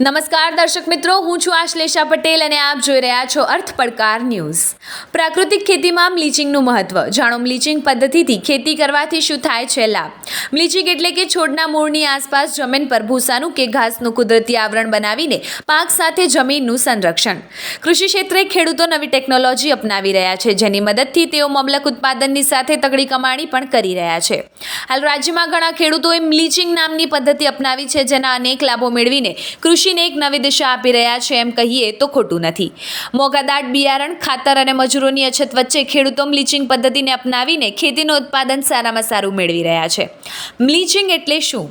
નમસ્કાર દર્શક મિત્રો, હું છું આશ્લેષા પટેલ અને આપ જોઈ રહ્યા છો અર્થ પડકાર ન્યૂઝ. પ્રાકૃતિક ખેતીમાં બ્લીચિંગનું મહત્વ. જાણો બ્લીચિંગ પદ્ધતિથી ખેતી કરવાથી શું થાય છે લાભ? બ્લીચિંગ એટલે કે છોડના મૂળની આસપાસ જમીન પર ભૂસાનું કે ઘાસનું કુદરતી આવરણ બનાવીને પાક સાથે જમીનનું સંરક્ષણ. કૃષિ ક્ષેત્રે ખેડૂતો નવી ટેકનોલોજી અપનાવી રહ્યા છે, જેની મદદથી તેઓ મબલક ઉત્પાદનની સાથે તગડી કમાણી પણ કરી રહ્યા છે. હાલ રાજ્યમાં ઘણા ખેડૂતોએ બ્લીચિંગ નામની પદ્ધતિ અપનાવી છે, જેના અનેક લાભો મેળવીને કૃષિને એક નવી દિશા આપી રહ્યા છે એમ કહીએ તો ખોટું નથી. મોંઘાદાટ બિયારણ, ખાતર અને મજૂરોની અછત વચ્ચે ખેડૂતો મ્લીચિંગ પદ્ધતિને અપનાવીને ખેતીનું ઉત્પાદન સારામાં સારું મેળવી રહ્યા છે. બ્લીચિંગ એટલે શું?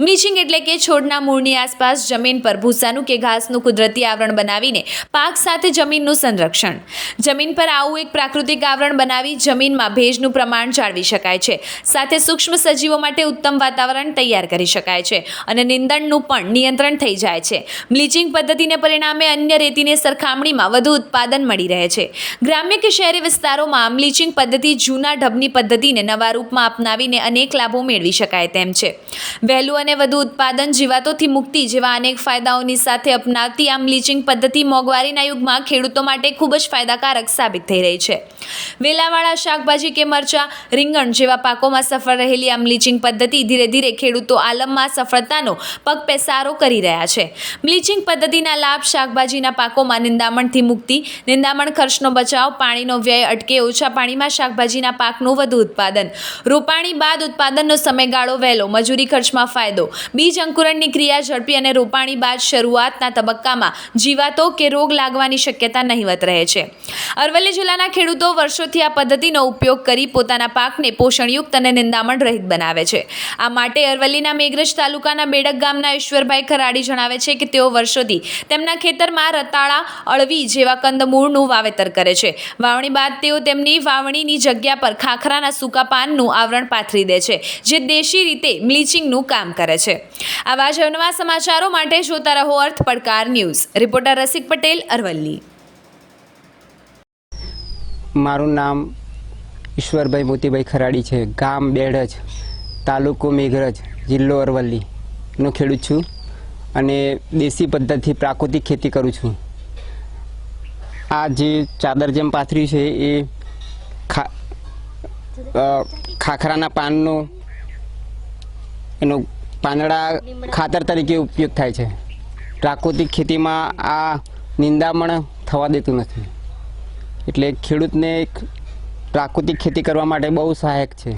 બ્લીચિંગ એટલે કે છોડના મૂળની આસપાસ જમીન પર ભૂસાનું કે ઘાસનું કુદરતી આવરણ બનાવીને પાક સાથે જમીનનું સંરક્ષણ. જમીન પર આવું એક પ્રાકૃતિક આવરણ બનાવી જમીનમાં ભેજનું પ્રમાણ જાળવી શકાય છે. સાથે સૂક્ષ્મ સજીવો માટે ઉત્તમ વાતાવરણ તૈયાર કરી શકાય છે અને નિંદણનું પણ નિયંત્રણ થઈ જાય છે. બ્લીચિંગ પદ્ધતિને પરિણામે અન્ય રેતીની સરખામણીમાં વધુ ઉત્પાદન મળી રહે છે. ગ્રામ્ય કે શહેરી વિસ્તારોમાં બ્લીચિંગ પદ્ધતિ જૂના ઢબની પદ્ધતિને નવા રૂપમાં અપનાવીને અનેક લાભો મેળવી શકાય તેમ છે. વહેલું અને વધુ ઉત્પાદન જીવાતોથી મુક્તિ જેવા અનેક ફાયદાઓની સાથે અપનાવતી આ બ્લીચિંગ પદ્ધતિ મોંઘવારીના યુગમાં ખેડૂતો માટે ખૂબ જ ફાયદાકારક સાબિત થઈ રહી છે. વેલાવાળા શાકભાજી કે મરચાં, રીંગણ જેવા પાકોમાં સફળ રહેલી આમ બ્લીચિંગ પદ્ધતિ ધીરે ધીરે ખેડૂતો આલમમાં સફળતાનો પગ પેસારો કરી રહ્યા છે. બ્લીચિંગ પદ્ધતિના લાભ શાકભાજીના પાકોમાં નિંદામણથી મુક્તિ, નિંદામણ ખર્ચનો બચાવ, પાણીનો વ્યય અટકે ઓછા પાણીમાં શાકભાજીના પાકનું વધુ ઉત્પાદન. રોપાણી બાદ ઉત્પાદનનો સમયગાળો વહેલો, મજૂરી ખર્ચમાં ફાયદો. બીજ અંકુરણની ક્રિયા ઝડપી અને રોપાણી બાદ શરૂઆતના તબક્કામાં જીવાતો કે રોગ લાગવાની શક્યતા નહીવત રહે છે. અરવલ્લી જિલ્લાના ખેડૂતો વર્ષોથી આ પદ્ધતિનો ઉપયોગ કરી પોતાના પાકને પોષણયુક્ત અને નિંદામણ રહિત બનાવે છે. આ માટે અરવલ્લીના મેઘરજ તાલુકાના બેડક ગામના ઈશ્વરભાઈ ખરાડી જણાવે છે કે તેઓ વર્ષોથી તેમના ખેતરમાં રતાળા, અળવી જેવા કંદમૂળનું વાવેતર કરે છે. વાવણી બાદ તેઓ તેમની વાવણીની જગ્યા પર ખાખરાના સૂકા પાનનું આવરણ પાથરી દે છે, જે દેશી રીતે બ્લીચિંગનું કામ કરે છે. આવા જ નવા સમાચારો માટે જોતા રહો અર્થ પડકાર ન્યૂઝ. રિપોર્ટર રસિક પટેલ, અરવલ્લી. મારું નામ ઈશ્વરભાઈ મોતીભાઈ ખરાડી છે. ગામ બેડજ, તાલુકો મેઘરજ, જિલ્લો અરવલ્લી. નો ખેડૂત છું. અને દેશી પદ્ધતિ પ્રાકૃતિક ખેતી કરું છું. આ જે ચાદર જેમ પાથરી છે એ ખાખરાના પાનનો એનો પાંદડા ખાતર તરીકે ઉપયોગ થાય છે. પ્રાકૃતિક ખેતીમાં આ નિંદામણ થવા દેતું નથી. એટલે ખેડૂતને એક પ્રાકૃતિક ખેતી કરવા માટે બહુ સહાયક છે.